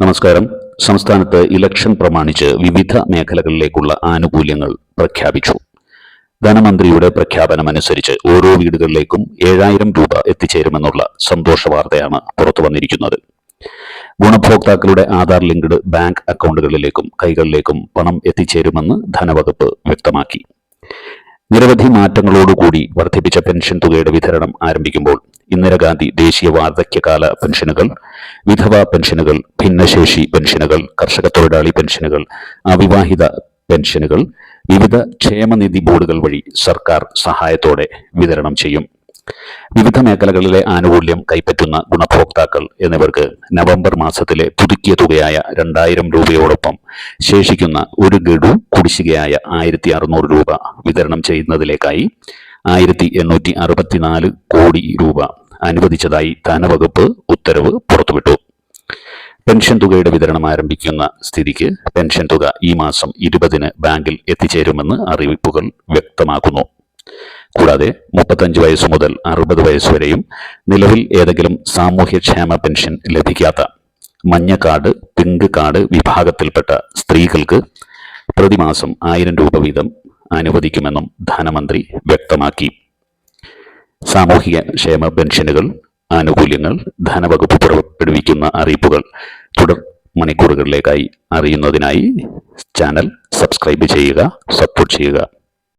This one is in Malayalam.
നമസ്കാരം. സംസ്ഥാനത്ത് ഇലക്ഷൻ പ്രമാണിച്ച് വിവിധ മേഖലകളിലേക്കുള്ള ആനുകൂല്യങ്ങൾ പ്രഖ്യാപിച്ചു. ധനമന്ത്രിയുടെ പ്രഖ്യാപനമനുസരിച്ച് ഓരോ വീടുകളിലേക്കും ഏഴായിരം രൂപ എത്തിച്ചേരുമെന്നുള്ള സന്തോഷ വാർത്തയാണ് പുറത്തു വന്നിരിക്കുന്നത്. ഗുണഭോക്താക്കളുടെ ആധാർ ലിങ്ക്ഡ് ബാങ്ക് അക്കൗണ്ടുകളിലേക്കും കൈകളിലേക്കും പണം എത്തിച്ചേരുമെന്ന് ധനവകുപ്പ് വ്യക്തമാക്കി. നിരവധി മാറ്റങ്ങളോടുകൂടി വർദ്ധിപ്പിച്ച പെൻഷൻ തുകയുടെ വിതരണം ആരംഭിക്കുമ്പോൾ ഇന്ദിരാഗാന്ധി ദേശീയ വാർദ്ധക്യകാല പെൻഷനുകൾ വിധവ പെൻഷനുകൾ ഭിന്നശേഷി പെൻഷനുകൾ കർഷക തൊഴിലാളി പെൻഷനുകൾ അവിവാഹിത പെൻഷനുകൾ വിവിധ ക്ഷേമനിധി ബോർഡുകൾ വഴി സർക്കാർ സഹായത്തോടെ വിതരണം ചെയ്യും. വിവിധ മേഖലകളിലെ ആനുകൂല്യം കൈപ്പറ്റുന്ന ഗുണഭോക്താക്കൾ എന്നിവർക്ക് നവംബർ മാസത്തിലെ പുതുക്കിയ തുകയായ രണ്ടായിരം രൂപയോടൊപ്പം ശേഷിക്കുന്ന ഒരു ഗഡു കുടിശ്ശികയായ ആയിരത്തി അറുന്നൂറ് രൂപ വിതരണം ചെയ്യുന്നതിലേക്കായി ആയിരത്തി എണ്ണൂറ്റി അറുപത്തിനാല് കോടി രൂപ അനുവദിച്ചതായി ധനവകുപ്പ് ഉത്തരവ് പുറത്തുവിട്ടു. പെൻഷൻ തുകയുടെ വിതരണം ആരംഭിക്കുന്ന സ്ഥിതിക്ക് പെൻഷൻ തുക ഈ മാസം ഇരുപതിന് ബാങ്കിൽ എത്തിച്ചേരുമെന്ന് അറിയിപ്പുകൾ വ്യക്തമാക്കുന്നു. കൂടാതെ മുപ്പത്തഞ്ച് വയസ്സ് മുതൽ അറുപത് വയസ്സ് വരെയും നിലവിൽ ഏതെങ്കിലും സാമൂഹ്യക്ഷേമ പെൻഷൻ ലഭിക്കാത്ത മഞ്ഞ കാർഡ് പിങ്ക് കാർഡ് വിഭാഗത്തിൽപ്പെട്ട സ്ത്രീകൾക്ക് പ്രതിമാസം ആയിരം രൂപ വീതം അനുവദിക്കുമെന്നും ധനമന്ത്രി വ്യക്തമാക്കി. സാമൂഹിക ക്ഷേമ പെൻഷനുകൾ ആനുകൂല്യങ്ങൾ ധനവകുപ്പ് പുറപ്പെടുവിക്കുന്ന അറിയിപ്പുകൾ തുടർ മണിക്കൂറുകളിലേക്കായി അറിയുന്നതിനായി ചാനൽ സബ്സ്ക്രൈബ് ചെയ്യുക സപ്പോർട്ട് ചെയ്യുക.